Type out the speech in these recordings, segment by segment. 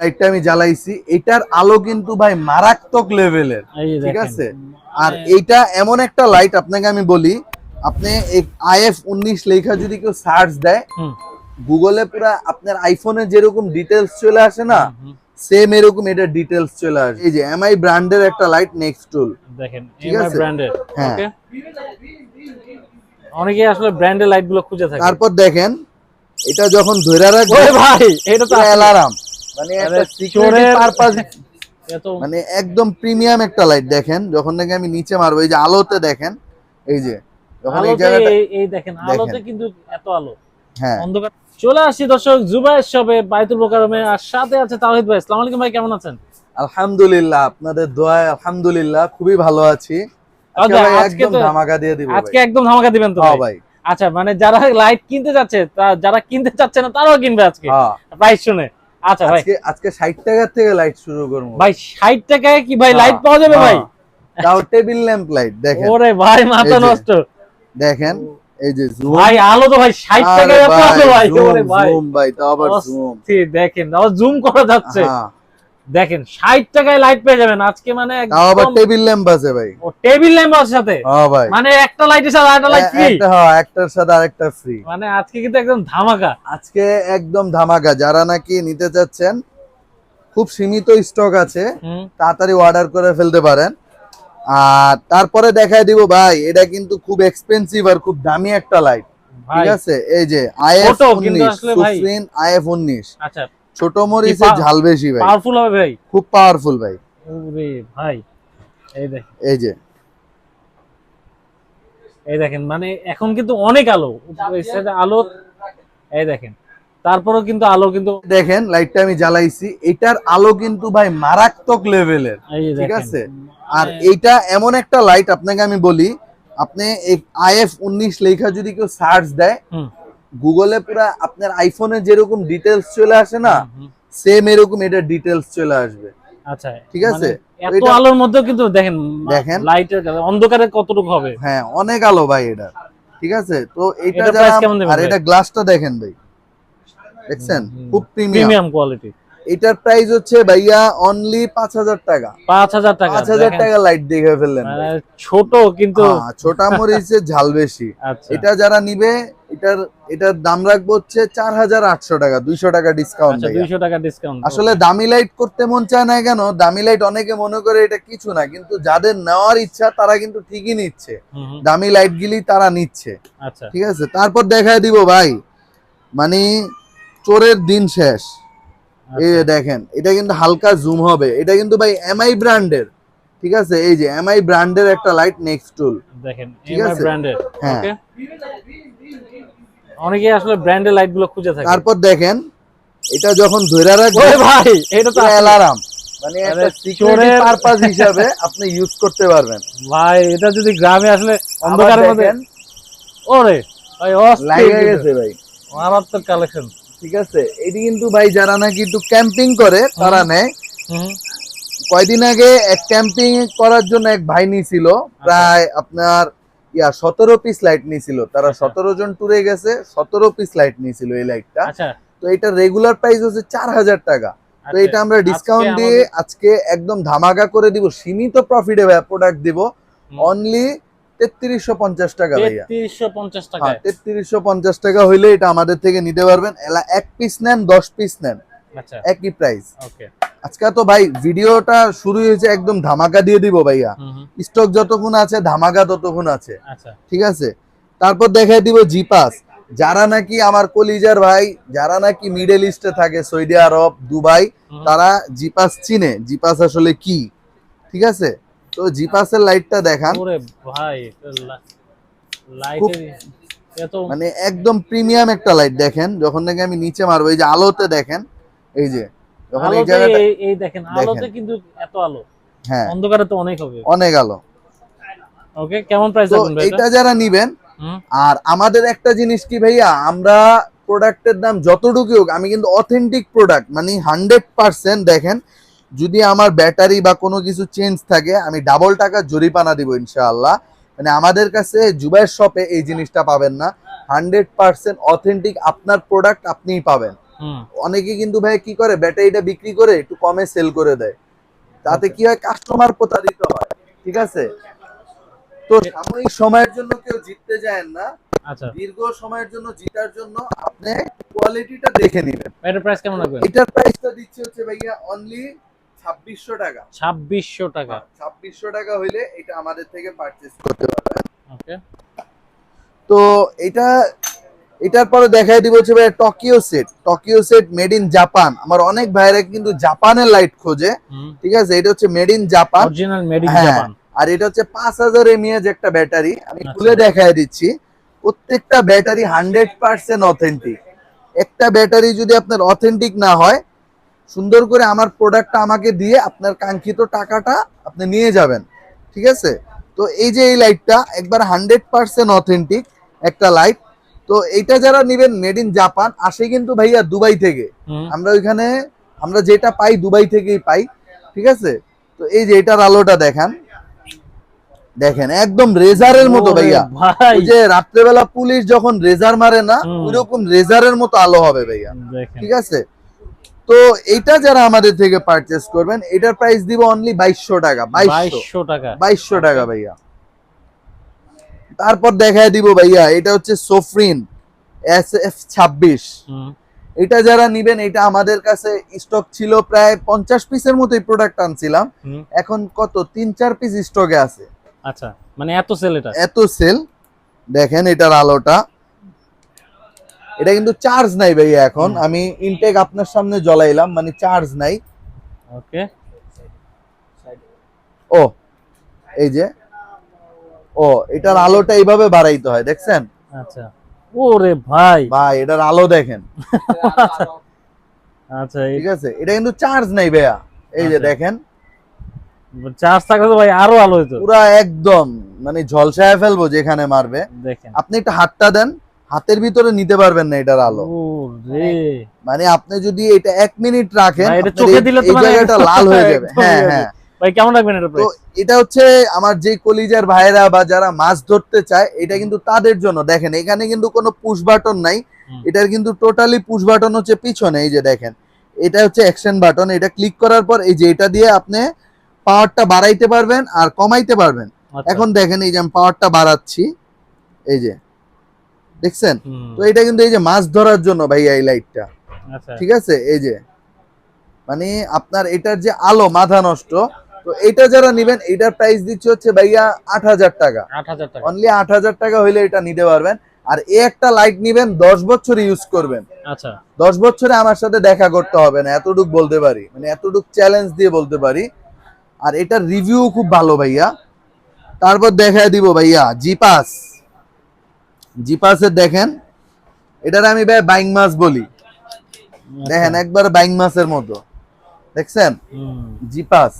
লাইটটা আমি জ্বালাইছি এটার আলো কিন্তু ভাই মারাত্মক লেভেলের ঠিক আছে? আর এইটা এমন একটা লাইট আপনাকে আমি বলি আপনি আইএফ উনিশ লেখা যদি কেউ সার্চ দেয় গুগলে পুরা আপনার আইফোনে যেরকম ডিটেলস চলে আসে না সেম এরকম এটা ডিটেলস চলে আসে। এই যে এমআই ব্র্যান্ডের একটা লাইট নেক্সট টুল দেখেন ঠিক আছে? ব্র্যান্ডের হ্যাঁ। অনেকে আসলে ব্র্যান্ডের লাইটগুলো খুঁজে থাকে। তারপর দেখেন এটা যখন ধরে রাখবে ভাই এটা তো অ্যালার্ম মানে একটা সিকিউরিটি চোরের- মানে একদম প্রিমিয়াম একটা লাইট দেখেন যখন নাকি আমি নিচে মারবো এই যে আলোতে দেখেন এই যে যখন এই জায়গাটা এই- এই দেখেন আলোতে কিন্তু এত আলো। হ্যাঁ। অন্ধকার। চলে আসছি দর্শক জুবাইর শপে বাইতুল মোকাররমে আর সাথে আছে তাওহিদ ভাই। আসসালামু আলাইকুম ভাই কেমন আছেন? আলহামদুলিল্লাহ আপনাদের দোয়ায় আলহামদুলিল্লাহ খুবই ভালো আছি। আজকে আচ্ছা, একদম ধামাকা দিয়ে দিব আজকে একদম ধামাকা দিবেন তো হ্যাঁ ভাই? আচ্ছা মানে যারা লাইট কিনতে যাচ্ছে তা- যারা কিনতে চাচ্ছে না তারাও কিনবে আজকে। হ্যাঁ। প্রাইস শুনে। আচ্ছা ভাই। আজকে আজকে 60 টাকা থেকে লাইট শুরু করব। ভাই ষাট টাকায় কি ভাই হ্যাঁ, লাইট পাওয়া যাবে ভাই? হ্যাঁ। তাও টেবিল ল্যাম্প লাইট দেখেন। ওরে ভাই মাথা নষ্ট। দেখেন এই যে জুম ভাই আলো তো ভাই ষাট টাকায় এত আলো ভাই। ওরে ভাই। জুম ভাই তাও আবার জুম দেখেন আবার জুম করা যাচ্ছে। হ্যাঁ দেখেন ষাট টাকায় লাইট পেয়ে যাবেন। আজকে মানে আবার টেবিল ল্যাম্প আছে ভাই। ও টেবিল ল্যাম্প আছে সাথে? হ্যাঁ ভাই। মানে একটা লাইটের সাথে আরেকটা লাইট ফ্রি একটা হ্যাঁ একটার সাথে আরেকটা ফ্রি মানে আজকে কিন্তু একদম ধামাকা। আজকে একদম ধামাকা। যারা নাকি নিতে চাচ্ছেন খুব সীমিত স্টক আছে তাড়াতাড়ি অর্ডার করে ফেলতে পারেন। আর তারপরে দেখায় দিব ভাই এটা কিন্তু খুব এক্সপেন্সিভ আর খুব দামি একটা লাইট ঠিক আছে? এই যে আইএফ ছোট কিন্তু আসলে ভাই। সুপ্রিন আইএফ উনিশ। আচ্ছা। ছোট মরিচে ঝাল বেশি ভাই। পাওয়ারফুল হবে ভাই? খুব পাওয়ারফুল ভাই। ওরে ভাই এই দেখ এই যে। এই দেখেন মানে এখন কিন্তু অনেক আলো। আলো এই দেখেন। তারপরেও কিন্তু আলো কিন্তু দেখেন লাইটটা আমি জ্বালাইছি। এটার আলো কিন্তু ভাই মারাত্মক লেভেলের ঠিক আছে? আর মানে- এইটা এমন একটা লাইট আপনাকে আমি বলি আপনি আইএফ উনিশ লেখা যদি কেউ সার্চ দেয় গুগলে পুরো আপনার আইফোনে যেরকম ডিটেলস চলে আসে না। সেম এরকম এটা ডিটেলস চলে আসবে। আচ্ছা ঠিক আছে? মানে এত এটা- আলোর মধ্যে কিন্তু দেখেন দেখেন। লাইটের অন্ধকারে কতটুকু হবে? হ্যাঁ অনেক আলো ভাই এটা। ঠিক আছে? তো এটা আর এটা গ্লাসটা দেখেন ভাই। দেখছেন? খুব প্রিমিয়াম প্রিমিয়াম কোয়ালিটি এটার প্রাইস হচ্ছে ভাইয়া অনলি পাঁচ হাজার টাকা। পাঁচ হাজার টাকা। পাঁচ হাজার টাকা লাইট দেখে ফেললেন মানে ছোট কিন্তু হ্যাঁ, ছোটা মরিচের ঝাল বেশি। আচ্ছা। এটা যারা নিবে এটার এটার দাম রাখব হচ্ছে চার হাজার আটশো টাকা দুইশো টাকা ডিসকাউন্ট আচ্ছা দুইশো টাকা ডিসকাউন্ট আসলে দামি লাইট করতে মন চায় না কেন দামি লাইট অনেকে মনে করে এটা কিছু না কিন্তু যাদের নেওয়ার ইচ্ছা তারা কিন্তু ঠিকই নিচ্ছে। দামি লাইট গুলি তারা নিচ্ছে। আচ্ছা। ঠিক আছে? তারপর দেখায় দিব ভাই। মানে চোরের দিন শেষ। এই যে দেখেন এটা কিন্তু হালকা জুম হবে। এটা কিন্তু ভাই এমআই ব্র্যান্ডের ঠিক আছে? এই যে এমআই ব্র্যান্ডের একটা লাইট নেক্সট টুল দেখেন এমআই ব্র্যান্ডের হ্যাঁ। ওকে অনেকে আসলে ব্র্যান্ডের লাইটগুলো খুঁজে থাকে। তারপর দেখেন এটা যখন ধরে রাখবে ভাই এটা তো অ্যালার্ম মানে একটা সিকিউরিটি পারপাস হিসাবে আপনি ইউজ করতে পারবেন। ভাই এটা যদি গ্রামে আসলে অন্ধকারের মধ্যে ওরে ভাই লাগে অস্থির গেছে ভাই। মারাত্মক কালেকশন ঠিক আছে? এটি কিন্তু ভাই যারা নাকি একটু ক্যাম্পিং করে তারা নেয়। কয়দিন আগে এক ক্যাম্পিং করার জন্য এক ভাই নিয়েছিল প্রায় আপনার ইয়া সতেরো পিস লাইট নিছিল। তারা আচ্ছা। সতেরো জন ট্যুরে গেছে সতেরো পিস লাইট নিছিল এই লাইটটা আচ্ছা। তো এটা রেগুলার প্রাইস হচ্ছে চার হাজার টাকা। তো আচ্ছা। এটা আমরা ডিসকাউন্ট দিয়ে আজকে একদম ধামাকা করে দিব সীমিত প্রফিটে প্রোডাক্ট দিব। অনলি তেত্রিশশো পঞ্চাশ টাকা ভাইয়া। 3350 হ্যাঁ তেত্রিশশো পঞ্চাশ টাকা হইলে এটা আমাদের থেকে নিতে পারবেন। এলা এক পিস নেন দশ পিস নেন। আচ্ছা। একই প্রাইস আজকে তো ভাই ভিডিওটা শুরু হয়েছে একদম ধামাকা দিয়ে দিব ভাইয়া। স্টক যতক্ষণ আছে ধামাকা ততক্ষণ আছে। আচ্ছা। ঠিক আছে? তারপর দেখাই দিব জিপাস যারা নাকি আমার কলিজার ভাই যারা নাকি মিডল ইস্টে থাকে সৌদি আরব দুবাই। তারা জিপাস চিনে। জিপাস আসলে কি? ঠিক আছে? তো জিপাসের লাইটটা দেখান। ওরে ভাই লাইটের এত মানে একদম প্রিমিয়াম একটা লাইট দেখেন যখন নাকি আমি নিচে মারবো এই যে আলোতে দেখেন এই যে যখন এই জায়গাটা এই- দেখেন আলোতে কিন্তু এত আলো। হ্যাঁ। অন্ধকারে তো অনেক হবে। অনেক আলো। ওকে কেমন প্রাইস রাখবেন ভাই এটা? যারা নিবেন আর আমাদের একটা জিনিস কি ভাইয়া আমরা প্রোডাক্টের দাম যতটুকু হোক আমি কিন্তু অথেন্টিক প্রোডাক্ট মানে হান্ড্রেড পার্সেন্ট দেখেন যদি আমার ব্যাটারি বা কোনো কিছু চেঞ্জ থাকে আমি ডাবল টাকা জরিপানা দিব ইনশাআল্লাহ। মানে আমাদের কাছে জুবাইয়ের শপে এই জিনিসটা পাবেন না। হান্ড্রেড পার্সেন্ট অথেন্টিক আপনার প্রোডাক্ট আপনিই পাবেন। অনেকে কিন্তু ভাই কি করে ব্যাটারিটা বিক্রি করে একটু কমে সেল করে দেয়। তাতে কি হয় কাস্টমার প্রতারিত হয় ঠিক আছে? তো সাময়িক সময়ের জন্য কেউ জিততে যায় না। আচ্ছা। দীর্ঘ সময়ের জন্য জিতার জন্য আপনি কোয়ালিটিটা দেখে নেবেন। এটার প্রাইস কেমন রাখবেন এটার প্রাইসটা দিচ্ছে হচ্ছে ভাইয়া অনলি ছাব্বিশশো টাকা। ছাব্বিশশো টাকা। ছাব্বিশশো টাকা হইলে এটা আমাদের থেকে পারচেস করতে পারবেন ওকে। তো এটা এটার পরে দেখাই দিব হচ্ছে ভাই Tokyo set Tokyo set made in Japan আমার অনেক ভাইরা কিন্তু জাপানের লাইট খোঁজে। ঠিক আছে? এটা হচ্ছে made in Japan original made in হ্যাঁ। জাপান আর এটা হচ্ছে পাঁচ হাজার এমএএচ একটা ব্যাটারি। আমি আচ্ছা। খুলে দেখাই দিচ্ছি। প্রত্যেকটা ব্যাটারি হান্ড্রেড পার্সেন্ট অথেন্টিক একটা ব্যাটারি যদি আপনার অথেন্টিক না হয় সুন্দর করে আমার প্রোডাক্টটা আমাকে দিয়ে আপনার কাঙ্ক্ষিত টাকাটা আপনি নিয়ে যাবেন। ঠিক আছে? তো এই যে এই লাইটটা একবার হান্ড্রেড পার্সেন্ট অথেন্টিক একটা লাইট তো এইটা যারা নিবেন মেড ইন জাপান আসে কিন্তু ভাইয়া দুবাই থেকে। আমরা ওইখানে আমরা যেটা পাই দুবাই থেকেই পাই। ঠিক আছে? তো এই যে এটার আলোটা দেখান। দেখেন একদম রেজারের মতো ভাইয়া। ভাই। যে রাত্রেবেলা পুলিশ যখন রেজার মারে না। ওইরকম রেজারের মতো আলো হবে ভাইয়া। ঠিক আছে? তো এটা যারা আমাদের থেকে পারচেস করবেন এটার প্রাইস দিব অনলি বাইশশো টাকা বাইশশো। টাকা। বাইশশো টাকা ভাইয়া। তারপর দেখায় দিব ভাইয়া এটা হচ্ছে সোফরিন এস এফ ছাব্বিশ। হুম। এটা যারা নিবেন এটা আমাদের কাছে স্টক ছিল প্রায় পঞ্চাশ পিসের মতো এই প্রোডাক্ট আনছিলাম এখন কত? তিন চার পিস স্টকে আছে। আচ্ছা মানে এত সেল এটা? এত সেল দেখেন এটার আলোটা। এটা কিন্তু চার্জ নাই ভাইয়া এখন। আমি ইনটেক আপনার সামনে জ্বলাইলাম মানে চার্জ নাই। ওকে। ও এই যে। ও এটার আলোটা এইভাবে বাড়াইতে হয় দেখছেন? আচ্ছা। ওরে ভাই। ভাই এটার আলো দেখেন। আচ্ছা ঠিক আছে? এটা কিন্তু চার্জ নাই ভাইয়া। এই যে আচ্ছা। দেখেন। চার্জ থাকলে তো ভাই আরও আলো হইতো। পুরা একদম মানে ঝলসায় ফেলব যেখানে মারবে। দেখেন। আপনি একটু হাতটা দেন। হাতের ভিতরে নিতে পারবেন না এটার আলো। মানে আপনি যদি এটা এক মিনিট রাখেন এটা চোখে দিলে মানে জায়গাটা লাল হয়ে যাবে। হ্যাঁ হ্যাঁ ভাই কেমন রাখবেন এটা তো এটা হচ্ছে আমার যে কলিজার ভাইরা বা যারা মাছ ধরতে চায় এটা কিন্তু তাদের জন্য। দেখেন এখানে কিন্তু কোনো পুশ বাটন নাই। এটার কিন্তু টোটালি পুশ বাটন হচ্ছে পিছনে এই যে দেখেন। এটা হচ্ছে অ্যাকশন বাটন এটা ক্লিক করার পর এই যে এটা দিয়ে আপনি পাওয়ারটা বাড়াইতে পারবেন আর কমাইতে পারবেন। আচ্ছা। এখন দেখেন এই যে আমি পাওয়ারটা বাড়াচ্ছি। এই যে। দেখছেন? তো এটা কিন্তু এই যে মাছ ধরার জন্য ভাইয়া এই লাইটটা। আচ্ছা। ঠিক আছে? এই যে। মানে আপনার এটার যে আলো মাথা নষ্ট তো এটা যারা নিবেন এটার প্রাইস দিচ্ছে হচ্ছে ভাইয়া আট হাজার টাকা। অনলি আট হাজার টাকা হইলে এটা নিতে পারবেন। আর এ একটা লাইট নিবেন দশ বছর ইউজ করবেন। আচ্ছা। দশ বছরে আমার সাথে দেখা করতে হবে না এতটুক বলতে পারি। মানে এতটুক চ্যালেঞ্জ দিয়ে বলতে পারি। আর এটার রিভিউ খুব ভালো ভাইয়া। তারপর দেখায় দিব ভাইয়া জিপাস জিপাসের দেখেন এটার আমি ভাই বাইং মাছ বলি। দেখেন একবার বাইং মাছের মতো। দেখছেন? জিপাস।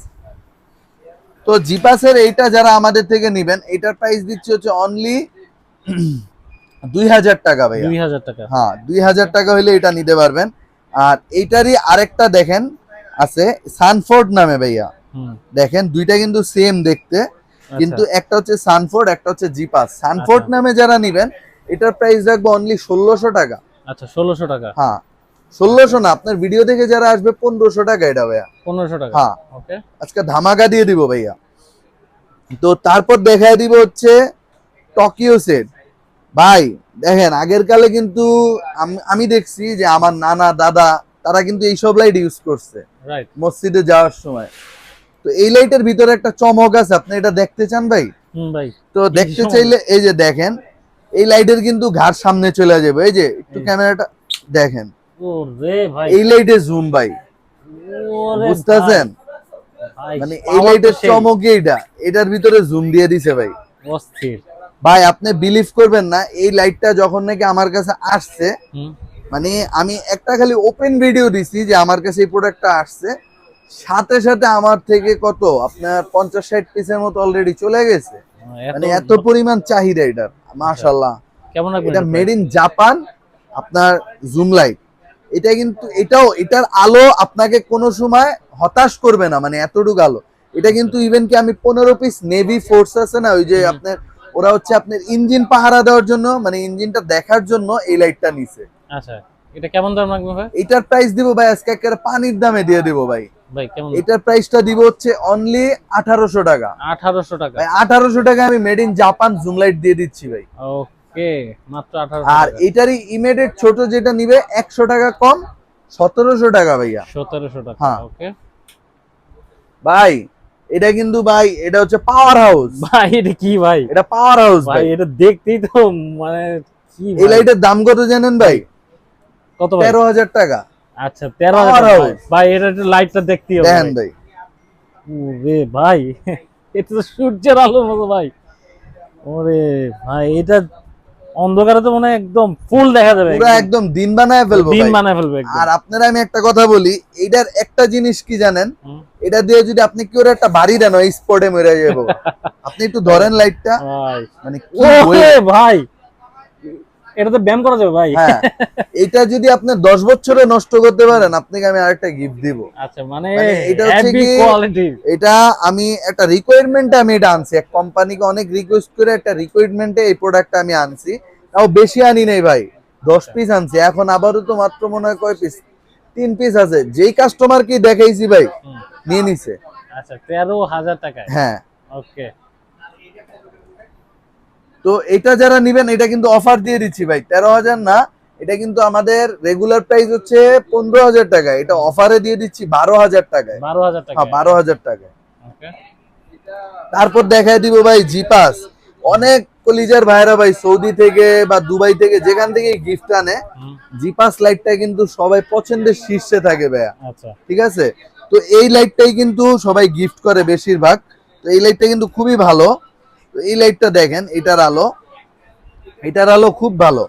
তো জিপাসের এইটা যারা আমাদের থেকে নিবেন এটার প্রাইস দিচ্ছে হচ্ছে অনলি দুই হাজার টাকা ভাই দুই হাজার টাকা। হ্যাঁ দুই হাজার টাকা হলে এটা নিতে পারবেন। আর এইটারই আরেকটা দেখেন আছে সানফোর্ড নামে ভাইয়া। দেখেন দুইটা কিন্তু সেম দেখতে। কিন্তু আচ্ছা, একটা হচ্ছে সানফোর্ড একটা হচ্ছে জিপাস সানফোর্ড আচ্ছা। নামে যারা নিবেন এটার প্রাইস রাখব অনলি ষোলোশো টাকা। আচ্ছা ষোলোশো টাকা। হ্যাঁ ষোলোশো না আপনার ভিডিও দেখে যারা আসবে পনেরোশো টাকা এটা ভাইয়া। পনেরোশো টাকা। হ্যাঁ। আজকে ধামাকা দিয়ে দিব ভাইয়া। তো তারপর দেখায় দিব হচ্ছে টকিও সেট ভাই দেখেন আগের কালে কিন্তু আমি দেখছি যে আমার নানা দাদা তারা কিন্তু এইসব লাইট ইউজ করছে। মসজিদে যাওয়ার সময়। তো এই লাইটের ভিতরে একটা চমক আছে আপনি এটা দেখতে চান ভাই? ভাই। তো দেখতে চাইলে এই যে দেখেন এই লাইটের কিন্তু ঘাট সামনে চলে যাবে এই যে একটু ক্যামেরাটা দেখেন। এই লাইটে জুম ভাই। বুঝতেছেন? মানে এই লাইটের। চমক এইটা। এটার ভিতরে জুম দিয়ে দিছে ভাই। ভাই আপনি বিলিভ করবেন না এই লাইটটা যখন নাকি আমার কাছে আসছে মানে আমি একটা খালি ওপেন ভিডিও দিছি যে আমার কাছে এই প্রোডাক্টটা আসছে। সাথে সাথে আমার থেকে কত? আপনার পঞ্চাশ ষাট পিসের মতো অলরেডি চলে গেছে। মানে এত পরিমাণ চাহিদা এটার মাশাল্লাহ কেমন এটা এটা? মেড ইন জাপান আপনার জুম লাইট এটা কিন্তু এটাও এটার আলো আপনাকে কোনো সময় হতাশ করবে না মানে এতটুকু আলো। এটা কিন্তু ইভেন কি আমি পনেরো পিস নেভি ফোর্স আছে না ওই যে আপনার ওরা হচ্ছে আপনার ইঞ্জিন পাহারা দেওয়ার জন্য মানে ইঞ্জিনটা দেখার জন্য এই লাইটটা নিছে। আচ্ছা এটা কেমন দাম লাগবে ভাই? এটার প্রাইস দিব ভাই আজকে একেবারে পানির দামে দিয়ে দিব ভাই। ভাই কেমন? এটার প্রাইসটা দিব হচ্ছে অনলি আঠারোশো টাকা। আঠারোশো টাকা। ভাই টাকা আমি made in Japan zoom light দিয়ে দিচ্ছি ভাই। ওকে মাত্র আর এটারই ইমিডিয়েট ছোট যেটা নিবে একশো টাকা কম সতেরোশো টাকা ভাইয়া। সতেরোশো টাকা হ্যাঁ। ওকে। ভাই এটা কিন্তু ভাই এটা হচ্ছে পাওয়ার হাউস ভাই এটা কি ভাই? এটা পাওয়ার হাউস ভাই এটা দেখতেই তো মানে কি এই লাইটের দাম কত জানেন ভাই? কত ভাই? তেরো হাজার টাকা। আচ্ছা তেরো Power হাজার house। ভাই। ভাই এটা একটু লাইটটা দেখতেই হবে দেখেন ভাই। ওরে ভাই এটা তো সূর্যের আলোর মতো ভাই। ওরে ভাই এটা অন্ধকারে তো মনে একদম ফুল দেখা যাবে পুরো একদম। দিন বানায় ফেলব দিন বানায় ফেলবে একদম। আর আপনারা আমি একটা কথা বলি এটার একটা জিনিস কি জানেন? এটা দিয়ে যদি আপনি কি ওর একটা বাড়ি দেন ওই স্পটে মেরে যাব। আপনি একটু ধরেন লাইটটা ভাই। মানে ওরে ভাই এটা তো ব্যায়াম করা যাবে ভাই? হ্যাঁ। এটা যদি আপনি দশ বছরে নষ্ট করতে পারেন আপনাকে আমি আরেকটা গিফট দিব। আচ্ছা মানে মানে এটা হচ্ছে কি- কোয়ালিটি এটা আমি একটা রিকোয়ারমেন্টে আমি এটা আনছি। এক কোম্পানিকে অনেক রিকোয়েস্ট করে একটা রিকোয়ারমেন্টে এই প্রোডাক্টটা আমি আনছি। তাও বেশি আনি নাই ভাই। দশ পিস আনছি। এখন আবারও তো মাত্র মনে হয় কয় পিস তিন পিস আছে। যেই কাস্টমার কি দেখাইছি ভাই নিয়ে নিছে। আচ্ছা তেরো হাজার টাকায়? হ্যাঁ। ওকে তো এটা যারা নিবেন এটা কিন্তু অফার দিয়ে দিচ্ছি ভাই। তেরো হাজার না এটা কিন্তু আমাদের রেগুলার প্রাইস হচ্ছে পনেরো হাজার টাকা এটা অফারে দিয়ে দিচ্ছি বারো হাজার টাকায়। বারো হাজার টাকা হ্যাঁ বারো হাজার টাকায়। তারপর দেখায় দিব ভাই জিপাস অনেক কলিজার ভাইরা ভাই সৌদি থেকে বা দুবাই থেকে যেখান থেকে গিফট আনে জিপাস লাইটটা কিন্তু সবাই পছন্দের শীর্ষে থাকে ভাইয়া। আচ্ছা। ঠিক আছে? তো এই লাইটটাই কিন্তু সবাই গিফট করে বেশিরভাগ। তো এই লাইটটা কিন্তু খুবই ভালো। তো এই লাইটটা দেখেন এটার আলো। এটার আলো খুব ভালো।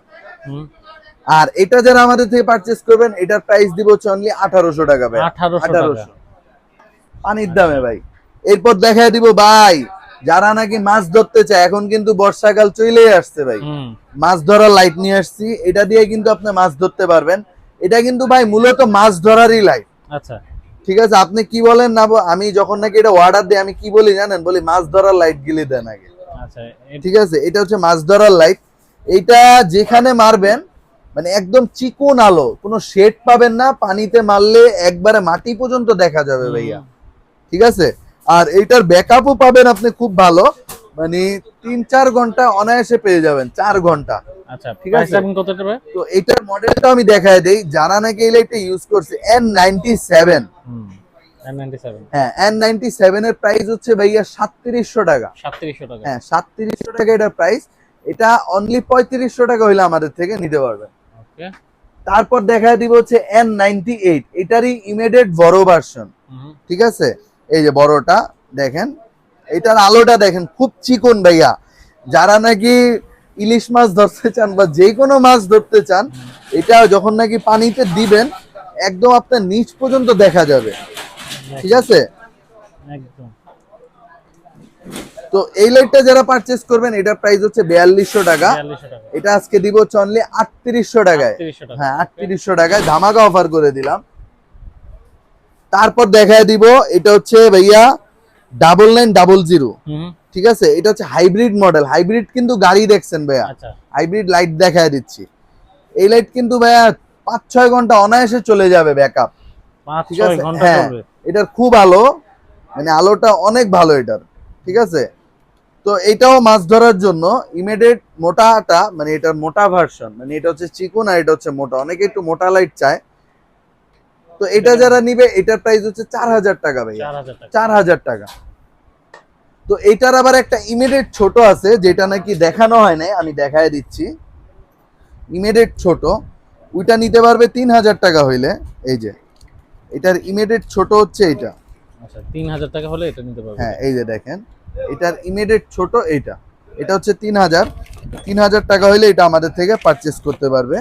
আর এটা যারা আমাদের থেকে পারচেস করবেন এটার প্রাইস দিব হচ্ছে অনলি আঠারোশো টাকা ভাই। আঠারোশো পানির দামে ভাই। এরপর দেখায় দিব ভাই যারা নাকি মাছ ধরতে চায় এখন কিন্তু বর্ষাকাল চলেই আসছে ভাই। মাছ ধরার লাইট নিয়ে আসছি। এটা দিয়ে কিন্তু আপনি মাছ ধরতে পারবেন। এটা কিন্তু ভাই মূলত মাছ ধরারই লাইট আচ্ছা। ঠিক আছে আপনি কি বলেন না আমি যখন নাকি এটা অর্ডার দিই আমি কি বলি জানেন? বলি মাছ ধরার লাইট গিলে দেন আগে। ঠিক আছে এটা হচ্ছে মাছ ধরার লাইট এইটা যেখানে মারবেন মানে একদম চিকন আলো কোনো শেড পাবেন না পানিতে মারলে একবারে মাটি পর্যন্ত দেখা যাবে ভাইয়া। ঠিক আছে? আর এইটার ব্যাকআপও পাবেন আপনি খুব ভালো মানে তিন চার ঘণ্টা অনায়াসে পেয়ে যাবেন চার ঘণ্টা। আচ্ছা ঠিক আছে? তো এইটার মডেলটা আমি দেখায় দেই যারা নাকি এই লাইটটা ইউজ করছে এন নাইনটি সেভেন হ্যাঁ এন নাইনটি সেভেন এর প্রাইস হচ্ছে ভাইয়া সাতত্রিশশো টাকা। সাতত্রিশশো টাকা। হ্যাঁ সাতত্রিশশো টাকা এটার প্রাইস এটা অনলি পঁয়ত্রিশশো টাকা হইলে আমাদের থেকে নিতে পারবেন ওকে। তারপর দেখা দিব হচ্ছে এন নাইনটি এইট এটারই ইমিডিয়েট বড় ভার্সন ঠিক আছে? এই যে বড়টা দেখেন। এটার আলোটা দেখেন খুব চিকন ভাইয়া। যারা নাকি ইলিশ মাছ ধরতে চান বা যে কোনো মাছ ধরতে চান এটা যখন নাকি পানিতে দিবেন একদম আপনার নিচ পর্যন্ত দেখা যাবে। ঠিক আছে? একদম। তো এই লাইটটা যারা পারচেস করবেন এটার প্রাইস হচ্ছে বিয়াল্লিশশো টাকা। এটা আজকে দিব হচ্ছে অনলি আটত্রিশশো টাকায়। হ্যাঁ আটত্রিশশো টাকায় ধামাকা অফার করে দিলাম। তারপর দেখায় দিব এটা হচ্ছে ভাইয়া ডাবল নাইন ডাবল জিরো হুম। ঠিক আছে? এটা হচ্ছে হাইব্রিড মডেল হাইব্রিড কিন্তু গাড়ি দেখছেন ভাইয়া। আচ্ছা। হাইব্রিড লাইট দেখায় দিচ্ছি। এই লাইট কিন্তু ভাইয়া পাঁচ ছয় ঘণ্টা অনায়াসে চলে যাবে ব্যাকআপ ঠিক আছে? ঘণ্টা হ্যাঁ। চলবে। এটার খুব আলো মানে আলোটা অনেক ভালো এটার ঠিক আছে? তো এটাও মাছ ধরার জন্য ইমিডিয়েট মোটাটা মানে এটার মোটা ভার্সন মানে এটা হচ্ছে চিকন আর এটা হচ্ছে মোটা অনেকে একটু মোটা লাইট চায়। তো এটা যারা নিবে এটার প্রাইস হচ্ছে চার হাজার টাকা ভাই চার হাজার টাকা। চার হাজার টাকা। তো এটার আবার একটা ইমিডিয়েট ছোট আছে যেটা নাকি দেখানো হয় নাই আমি দেখায় দিচ্ছি। ইমিডিয়েট ছোট ওইটা নিতে পারবে তিন হাজার টাকা হইলে এই যে। এটার ইমিডিয়েট ছোট হচ্ছে এটা আচ্ছা তিন হাজার টাকা হলে এটা নিতে পারবে হ্যাঁ এই যে দেখেন এটার ইমিডিয়েট ছোট এইটা। এটা হচ্ছে তিন হাজার তিন হাজার টাকা হইলে এটা আমাদের থেকে করতে পারবে।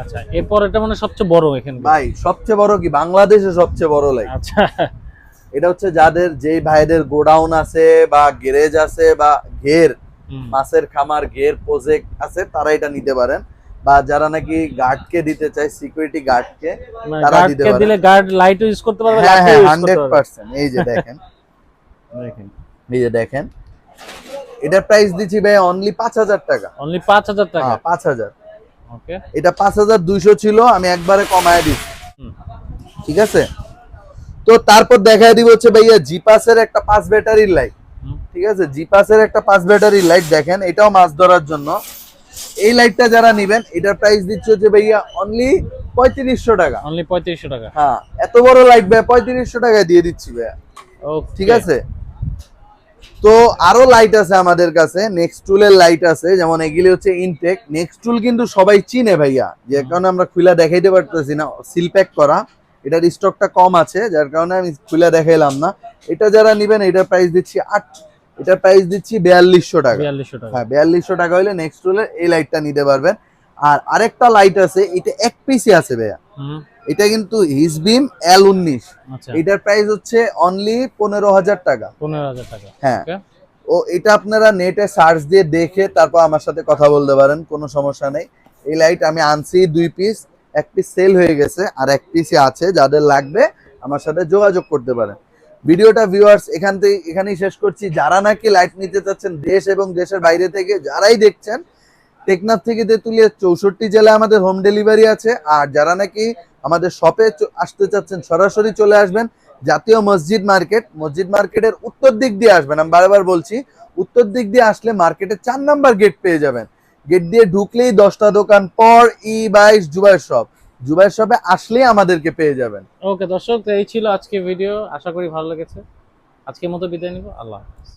আচ্ছা এরপর এটা মানে সবচেয়ে বড় এখানে ভাই সবচেয়ে বড় কি? বাংলাদেশে সবচেয়ে বড় আচ্ছা। এটা হচ্ছে যাদের যেই ভাইদের গোডাউন আছে বা গ্যারেজ আছে বা ঘের মাছের খামার ঘের প্রজেক্ট আছে তারা এটা নিতে পারেন। বা যারা নাকি গার্ডকে দিতে চায় সিকিউরিটি গার্ডকে তারা দিতে পারে। দিলে গার্ড লাইট ইউজ করতে পারবে হ্যাঁ লাইটও হ্যাঁ এই যে দেখেন। দেখেন। এই যে দেখেন। এটার প্রাইস দিচ্ছি ভাই অনলি পাঁচ হাজার টাকা। অনলি পাঁচ হাজার টাকা? হ্যাঁ পাঁচ হাজার। ওকে এটা পাঁচ হাজার দুইশো ছিল আমি একবারে কমায় দিচ্ছি। হুম। ঠিক আছে? তো তারপর দেখায় দিব হচ্ছে ভাইয়া জিপাসের একটা পাঁচ ব্যাটারির লাইট ঠিক আছে? জিপাসের একটা পাঁচ ব্যাটারির লাইট দেখেন এটাও মাছ ধরার জন্য। এই লাইটটা যারা নিবেন এটার প্রাইস দিচ্ছে হচ্ছে ভাইয়া অনলি পঁয়ত্রিশশো টাকা। অনলি পঁয়ত্রিশশো টাকা। হ্যাঁ এত বড় লাইট ভাইয়া পঁয়ত্রিশশো টাকায় দিয়ে দিচ্ছি ভাইয়া। ঠিক আছে? তো আরও লাইট আছে আমাদের কাছে লাইট আছে যেমন এগুলি হচ্ছে ইনটেক নেক্সট টুল কিন্তু সবাই চিনে ভাইয়া যে কারণে আমরা খুলা দেখাইতে পারতেছি না সিল প্যাক করা। এটার স্টকটা কম আছে যার কারণে আমি খুলে দেখাইলাম না। এটা যারা নিবেন এটার প্রাইস দিচ্ছি আট এটার প্রাইস দিচ্ছি বিয়াল্লিশশো টাকা। বিয়াল্লিশশো টাকা। হ্যাঁ বিয়াল্লিশশো টাকা হলে নেক্সট টুলের এই লাইটটা নিতে পারবেন। আর আরেকটা লাইট আছে এটা এক পিসি আছে ভাইয়া। হুম। এটা কিন্তু হিসবিম এল উনিশ আচ্ছা। এটার প্রাইস হচ্ছে অনলি পনেরো হাজার টাকা। পনেরো হাজার টাকা। হ্যাঁ। ও এটা আপনারা নেটে সার্চ দিয়ে দেখে তারপর আমার সাথে কথা বলতে পারেন কোনো সমস্যা নেই। এই লাইট আমি আনছি দুই পিস এক পিস সেল হয়ে গেছে আর এক পিসই আছে যাদের লাগবে আমার সাথে যোগাযোগ করতে পারেন। ভিডিওটা ভিউয়ার্স এখান থেকে এখানেই শেষ করছি। যারা নাকি লাইট নিতে চাচ্ছেন দেশ এবং দেশের বাইরে থেকে, যারাই দেখছেন, টেকনাফ থেকে তেঁতুলিয়া চৌষট্টি জেলায় আমাদের হোম ডেলিভারি আছে। আর যারা নাকি আমাদের শপে আসতে চাচ্ছেন, সরাসরি চলে আসবেন জাতীয় মসজিদ মার্কেট। মসজিদ মার্কেটের উত্তর দিক দিয়ে আসবেন। আমি বারবার বলছি, উত্তর দিক দিয়ে আসলে মার্কেটের চার নাম্বার গেট পেয়ে যাবেন। গেট দিয়ে ঢুকলেই দশটা দোকান, পর ই বাইশ জুবাইর শপ জুবাইর শপে আসলেই আমাদেরকে পেয়ে যাবেন। ওকে, দর্শক এই ছিল আজকে ভিডিও আশা করি ভালো লেগেছে। আজকের মতো বিদায় নিব। আল্লাহ হাফেজ।